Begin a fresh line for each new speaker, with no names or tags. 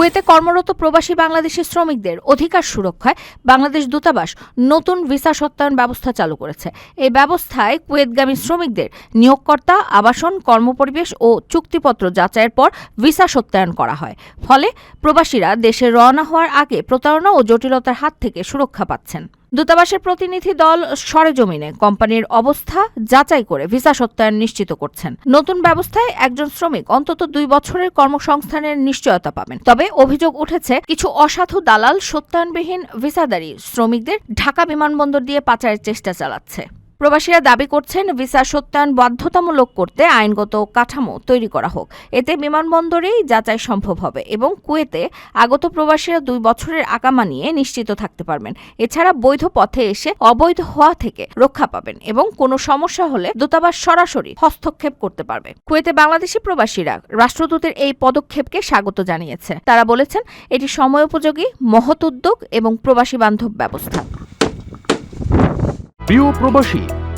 কুয়েতে কর্মরত প্রবাসী বাংলাদেশি শ্রমিকদের অধিকার সুরক্ষায় বাংলাদেশ দূতাবাস নতুন ভিসা সত্যায়ন ব্যবস্থা চালু করেছে। এই ব্যবস্থায় কুয়েতগামী শ্রমিকদের নিয়োগকর্তা, আবাসন, কর্মপরিবেশ ও চুক্তিপত্র যাচাইয়ের পর ভিসা সত্যায়ন করা হয়। ফলে প্রবাসীরা দেশে রওনা হওয়ার আগে প্রতারণা ও জটিলতার হাত থেকে সুরক্ষা পাচ্ছেন। দূতাবাসের প্রতিনিধি দল সরেজমিনে কোম্পানির অবস্থা যাচাই করে ভিসা সত্যায়ন নিশ্চিত করছেন। নতুন ব্যবস্থায় একজন শ্রমিক অন্তত দুই বছরের কর্মসংস্থানের নিশ্চয়তা পাবেন। তবে অভিযোগ উঠেছে, কিছু অসাধু দালাল সত্যায়নবিহীন ভিসাদারী শ্রমিকদের ঢাকা বিমানবন্দর দিয়ে পাচারের চেষ্টা চালাচ্ছে। প্রবাসীরা দাবি করছেন ভিসা সত্যায়ন বাধ্যতামূলক করতে আইনগত কাঠামো তৈরি করা হোক। এতে বিমানবন্দরেই যাচাই সম্ভব হবে এবং কুয়েতে আগত প্রবাসীরা দুই বছরের আকামা নিয়ে নিশ্চিত থাকতে পারবেন। এছাড়া বৈধ পথে এসে অবৈধ হওয়া থেকে রক্ষা পাবেন এবং কোনো সমস্যা হলে দূতাবাস সরাসরি হস্তক্ষেপ করতে পারবে। কুয়েতে বাংলাদেশি প্রবাসীরা রাষ্ট্রদূতের এই পদক্ষেপকে স্বাগত জানিয়েছে। তারা বলেছেন, এটি সময়োপযোগী, মহৎ উদ্যোগ এবং প্রবাসী বান্ধব ব্যবস্থা।
প্রিয় প্রবাসী